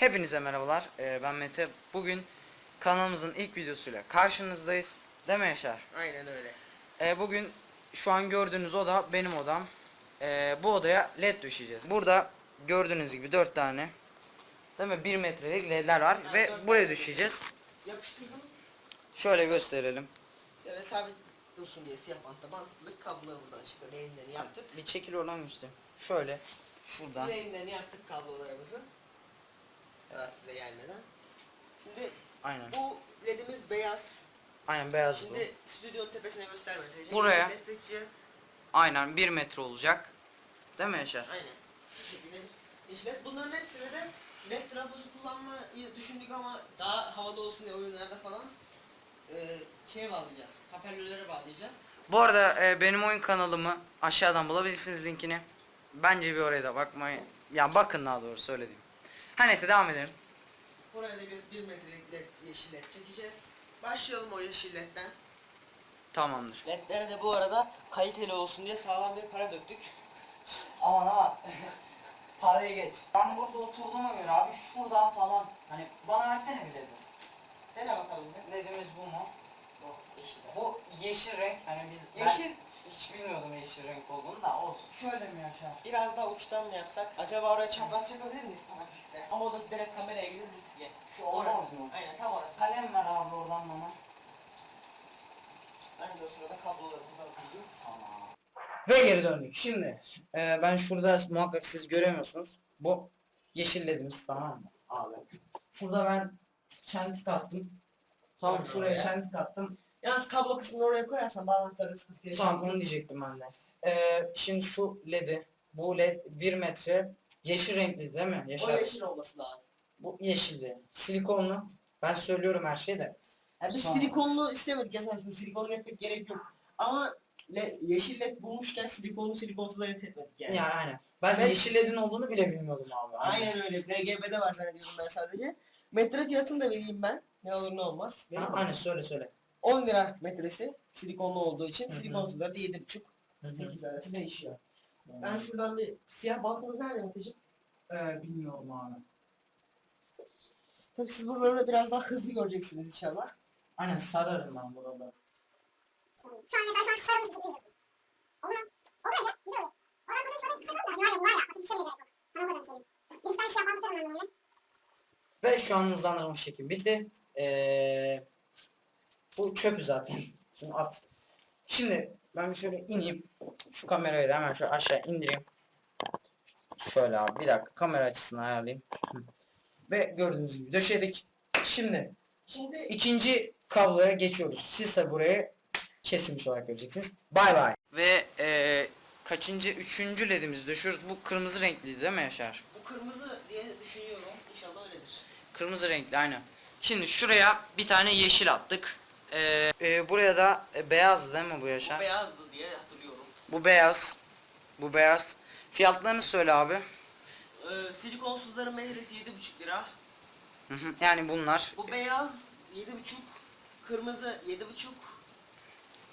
Hepinize merhabalar. Ee, ben Mete. Bugün kanalımızın ilk videosuyla karşınızdayız. Değil mi Yaşar? Aynen öyle. Ee, bugün şu an gördüğünüz oda benim odam. Ee, bu odaya led düşeceğiz. Burada gördüğünüz gibi 4 tane değil mi 1 metrelik ledler var Ha, ve buraya düşeceğiz. Yapıştırdım. Şöyle gösterelim. Yani sabit dursun diye siyah bantla bantladık. Kabloları buradan çıktı. Lehimlerini yaptık. Bir çekil oradan göstereyim. Şöyle şuradan. Lehimlerini yaptık kablolarımızı. Biraz size gelmeden. Şimdi Aynen. bu ledimiz beyaz. Aynen beyaz bu. Şimdi stüdyonun tepesine göstermedim. Buraya. Led seçeceğiz. Aynen 1 metre olacak. Değil mi Yaşar? Aynen. Bu şekilde işlet. Bunların hepsini de led trafosu kullanmayı düşündük ama daha havalı olsun diye oyunlarda falan eee şeye bağlayacağız. Hoparlörlere bağlayacağız. Bu arada e, benim oyun kanalımı aşağıdan bulabilirsiniz linkini. Bence bir oraya da bakmayın. Ya bakın daha doğrusu söylediğim. Her neyse devam edelim. Buraya da bir, bir metrelik led, yeşil led çekeceğiz. Başlayalım o yeşil ledden. Tamamdır. Ledlere de bu arada kaliteli olsun diye sağlam bir para döktük. Aman aman. Parayı geç. Ben burada oturduğuma göre abi şuradan falan hani bana versene bir dedi. Dene bakalım bir. Ledimiz bu mu? Oh, yeşil. Bu yeşil renk hani biz Yeşil. Hiç bilmiyordum yeşil renk olduğunu da olsun. Şöyle mi Yaşar? Biraz daha uçtan mı yapsak? Acaba oraya çapraz çakabilir miyiz? Hafifse. Ama o da direkt kameraya gelir riske. Şu olmaz mı? Aynen tam orası. Kalem ver abi oradan bana. Ben de o sırada kabloları buradan koyayım. Ve geri döndük. Şimdi e, ben şurada muhakkak siz göremiyorsunuz. Bu yeşil ledimiz tamam mı abi? Şurada ben çentik attım. Tamam Tamam, şuraya çentik attım. Yalnız kablo kısmını oraya koyarsan bağlantıları sıkıntı yaşar. Tamam onu diyecektim ben de. E, şimdi şu ledi bu led 1 metre yeşil renkli değil mi? O Yaşar. yeşil olması lazım. Bu yeşilli. Silikonlu. Ben söylüyorum her şeyi de. Yani biz silikonlu istemedik esasında silikonlu yapmak gerek yok. Ama le, yeşil led bulmuşken silikonlu silikonsuz ayırt etmedik yani. Yani aynen. Ben Ben- yeşil ledin olduğunu bile bilmiyordum abi. Aynen öyle. RGB'de var zannediyorum ben sadece. Metre fiyatını da vereyim ben. Ne olur ne olmaz. Ha, aynen söyle söyle. 10 lira metresi silikonlu olduğu için Hı hı. silikonsuzlar da 7,5 8 arası değişiyor. Ben şuradan bir siyah bantımız nerede Meteciğim? Ee, bilmiyorum abi. Tabii siz bu bölümde biraz daha hızlı göreceksiniz inşallah. Aynen sararım ben burada. Şu an mesela şu an sarılmış gibi gözüküyor. Olur mu? Olur ya. Güzel olur. Oradan bunu sonra bir şey var ya. Var ya var ya. Bakın bir şey gerek yok. Sana o kadar söyleyeyim. Bir iki tane siyah bantı ben böyle. Ve şu an hızlandırılmış çekim bitti. Ee, bu çöpü zaten. Şunu at. Şimdi ben bir şöyle ineyim. Şu kamerayı da hemen şöyle aşağı indireyim. Şöyle abi bir dakika kamera açısını ayarlayayım. Ve gördüğünüz gibi döşedik. Şimdi Şimdi ikinci kabloya geçiyoruz. Siz de burayı kesilmiş olarak göreceksiniz. Bay bay. Ve e, kaçıncı? Üçüncü ledimizi döşüyoruz. Bu kırmızı renkliydi değil mi Yaşar? bu kırmızı diye düşünüyorum. İnşallah öyledir. Kırmızı renkli aynen. Şimdi şuraya bir tane yeşil attık. Ee, e, buraya da e, beyazdı değil mi bu Yaşar? Bu beyazdı diye hatırlıyorum. Bu beyaz. Bu beyaz. Fiyatlarını söyle abi. Ee, silikonsuzların metresi 7,5 lira. Hı hı. Yani bunlar. Bu beyaz 7,5. Kırmızı 7,5.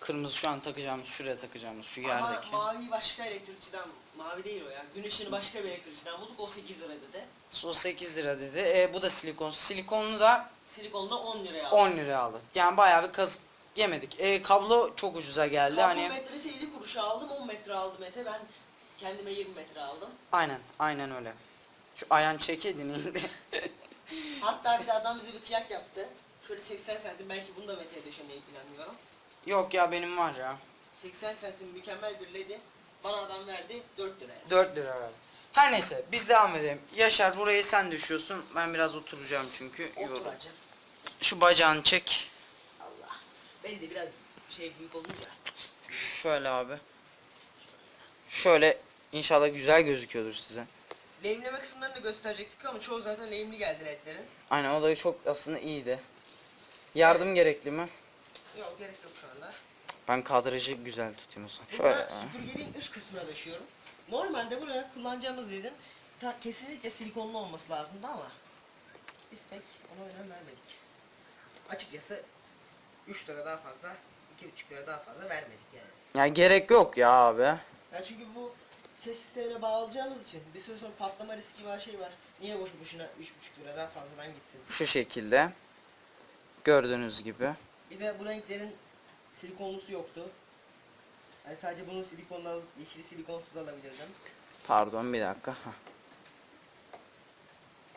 Kırmızı şu an takacağımız, şuraya takacağımız şu Ama yerdeki. mavi başka elektrikçiden, mavi değil o ya. Gün ışığını başka bir elektrikçiden bulduk. O 8 lira dedi. O 8 lira dedi. E, bu da silikonsuz. Silikonlu da Silikonlu da 10 liraya aldık. 10 lira aldık. Yani bayağı bir kazık yemedik. E, kablo çok ucuza geldi. Kablo Hani metresi 50 kuruşa aldım. 10 metre aldı Mete. Ben kendime 20 metre aldım. aynen, aynen öyle. Şu ayağın çekedin indi. Hatta bir de adam bize bir kıyak yaptı. Şöyle 80 santim belki bunu da Mete'ye döşemeyi planlıyorum. Yok ya benim var ya. 80 santim mükemmel bir ledi bana adam verdi 4 liraya. 4 lira verdim. Her neyse biz devam edelim. Yaşar burayı sen düşüyorsun. Ben biraz oturacağım çünkü. Oturacağım. Şu bacağını çek. Allah. Ben de biraz şey büyük olunca. Şöyle abi. Şöyle inşallah güzel gözüküyordur size. Lehimleme kısımlarını da gösterecektik ama çoğu zaten lehimli geldi ledlerin. Aynen o da çok aslında iyiydi. Yardım gerekli mi? Yok gerek yok şu anda. Ben kadrajı güzel tutayım o zaman. Burada Şöyle. süpürgenin üst kısmına döşüyorum. Normalde buraya kullanacağımız ledin ta, kesinlikle silikonlu olması lazımdı ama biz pek ona önem vermedik. Açıkçası 3 lira daha fazla, 2,5 lira daha fazla vermedik yani. Ya gerek yok ya abi. Ya çünkü bu ses sistemine bağlayacağınız için bir süre sonra patlama riski var şey var. Niye boşu boşuna 3,5 liradan fazladan gitsin? Şu şekilde. Gördüğünüz gibi. Bir de bu renklerin silikonlusu yoktu. Yani sadece bunun silikonlu alıp yeşili silikonsuz alabilirdim. Pardon bir dakika. Hah.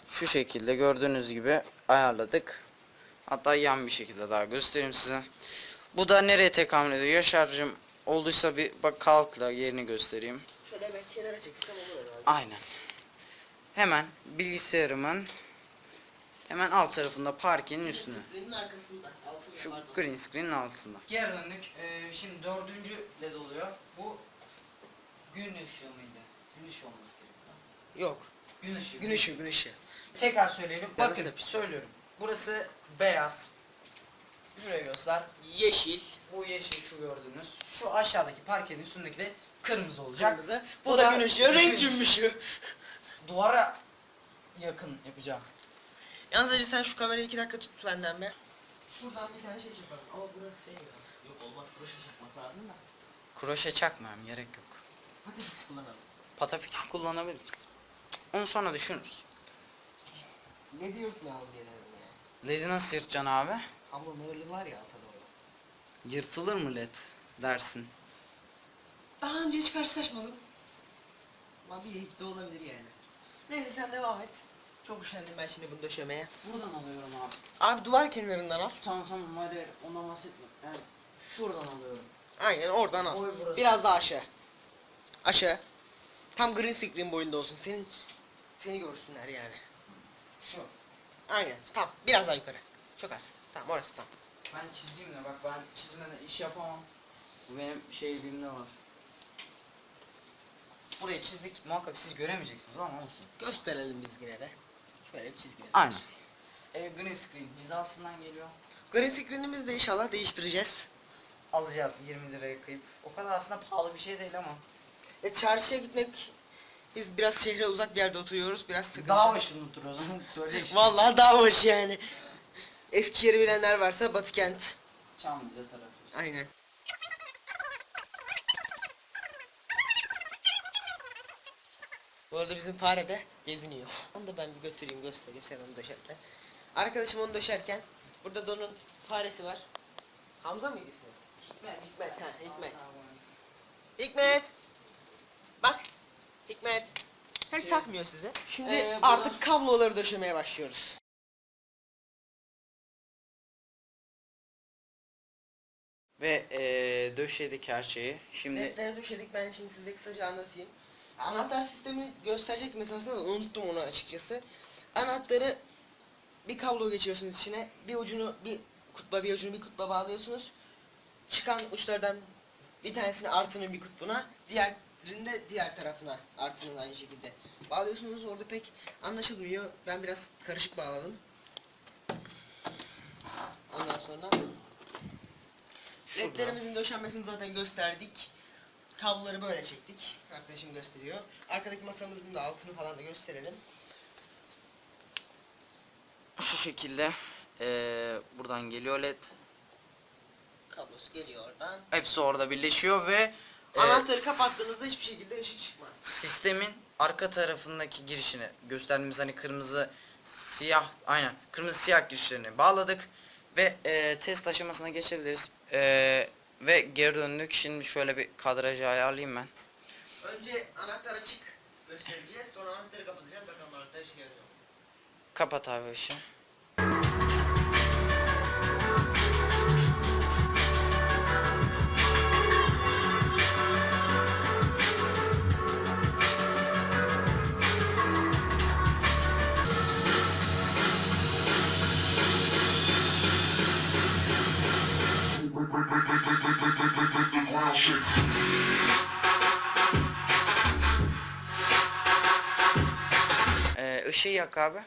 Şu şekilde gördüğünüz gibi ayarladık. Hatta yan bir şekilde daha göstereyim size. Bu da nereye tekamül ediyor? Yaşar'cığım olduysa bir bak kalkla yerini göstereyim. Şöyle ben kenara çekilsem olur herhalde. Aynen. Hemen bilgisayarımın hemen alt tarafında parkenin üstüne. Screen'in arkasında. Altında Şu pardon. green screen'in altında. Geri döndük. Ee, şimdi dördüncü led oluyor. Bu gün ışığı mıydı? Gün ışığı olması gerekiyor. Yok. Gün ışığı. Gün ışığı, gün ışığı. Tekrar söyleyelim. Yanlış Bakın söylüyorum. Burası beyaz. Şuraya göster. Yeşil. Bu yeşil şu gördüğünüz. Şu aşağıdaki parkenin üstündeki de kırmızı olacak. Kırmızı. Bu da da gün ışığı, renk gün cümbüşü. Duvara yakın yapacağım. Yalnız Ece sen şu kamerayı iki dakika tut benden be. Şuradan bir tane şey çakalım. Ama burası şey ya. Yok olmaz kroşe çakmak lazım da. Kroşe çakmam gerek yok. Hadi fix kullanalım. Patafix kullanabiliriz. Onu sonra düşünürüz. Ne diyor yırtmayalım ya. LED'i nasıl yırtacaksın abi? Kablo mığırlı var ya alta doğru. Yırtılır mı LED dersin. Daha önce hiç karşılaşmadım. Ama bir de olabilir yani. Neyse sen devam et. Çok üşendim ben şimdi bunu döşemeye. Buradan alıyorum abi. Abi duvar kenarından al. Tamam tamam hadi ona bahsetme. Yani şuradan alıyorum. Aynen oradan al. Boy burası. Biraz daha aşağı. Aşağı. Tam green screen boyunda olsun. Senin seni görsünler yani. Şu. Aynen. Tamam. Biraz daha yukarı. Çok az. Tamam orası tam. Ben çizeyim de bak ben çizmeden iş yapamam. Bu benim şeyliğimde var. Burayı çizdik muhakkak siz göremeyeceksiniz ama olsun. Gösterelim biz yine de. Şöyle bir çizgi. Aynen. E, green screen hizasından geliyor. Green screen'imizi de inşallah değiştireceğiz. Alacağız 20 liraya kıyıp. O kadar aslında pahalı bir şey değil ama. E çarşıya gitmek biz biraz şehre uzak bir yerde oturuyoruz. Biraz sıkıntı. Dağ başında oturuyoruz söyle işte. Vallahi dağ başı yani. Eski yeri bilenler varsa Batı kent. Çamlıca tarafı. Aynen. Bu arada bizim fare de geziniyor. Onu da ben bir götüreyim göstereyim sen onu döşerken. Arkadaşım onu döşerken burada da onun faresi var. Hamza mıydı ismi? Hikmet. Hikmet, ha, Hikmet. Hikmet! Bak! Hikmet! Pek Şey- takmıyor size. Şimdi Ee, artık kabloları döşemeye başlıyoruz. Ve eee döşedik her şeyi. Şimdi Netleri döşedik ben şimdi size kısaca anlatayım. Anahtar sistemini gösterecektim esasında da unuttum onu açıkçası. Anahtarı bir kablo geçiyorsunuz içine. Bir ucunu bir kutba bir ucunu bir kutba bağlıyorsunuz. Çıkan uçlardan bir tanesini artının bir kutbuna, diğerini de diğer tarafına artının aynı şekilde bağlıyorsunuz. Orada pek anlaşılmıyor. Ben biraz karışık bağladım. Ondan sonra Şurada. ledlerimizin döşenmesini zaten gösterdik. Kabloları böyle çektik. Arkadaşım gösteriyor. Arkadaki masamızın da altını falan da gösterelim. şu şekilde eee, buradan geliyor led. Kablosu geliyor oradan. Hepsi orada birleşiyor ve eee, Anahtarı kapattığınızda hiçbir şekilde ışık çıkmaz. sistemin arka tarafındaki girişini gösterdiğimiz hani kırmızı siyah aynen kırmızı siyah girişlerini bağladık ve eee, test aşamasına geçebiliriz Eee, ve geri döndük şimdi şöyle bir kadrajı ayarlayayım ben Önce anahtar açık göstereceğiz. Sonra anahtarı kapatacağız. Bakalım anahtar işe yarıyor. mu? kapat abi ışığı Eee, ışığı yak abi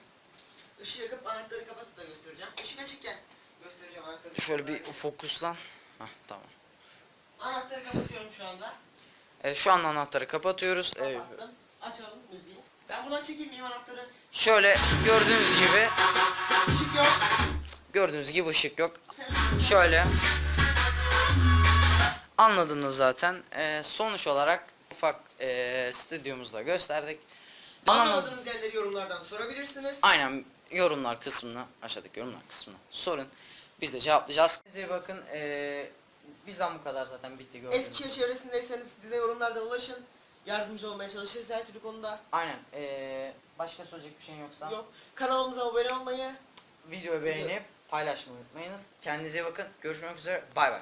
Işığı yakıp anahtarı kapatıp da göstereceğim. Işık açıkken göstereceğim anahtarı. şöyle bir fokuslan Hah, tamam Anahtarı kapatıyorum şu anda. Evet, şu an anahtarı kapatıyoruz. Ee, Kapattım. Açalım müziği. Ben buradan çekilmeyeyim anahtarı. şöyle gördüğünüz gibi Işık yok. gördüğünüz gibi ışık yok. Şöyle anladınız zaten. Ee, sonuç olarak ufak eee stüdyomuzda gösterdik. Anlamadığınız yerleri yorumlardan sorabilirsiniz. Aynen yorumlar kısmına aşağıdaki yorumlar kısmına sorun. Biz de cevaplayacağız. Size bakın eee bizden bu kadar zaten bitti gördüğünüz. Eskişehir çevresindeyseniz bize yorumlardan ulaşın. Yardımcı olmaya çalışırız her türlü konuda. Aynen. eee başka söyleyecek bir şeyin yoksa Yok. Kanalımıza abone olmayı, videoyu beğenip paylaşmayı unutmayınız. Kendinize iyi bakın. Görüşmek üzere. Bay bay.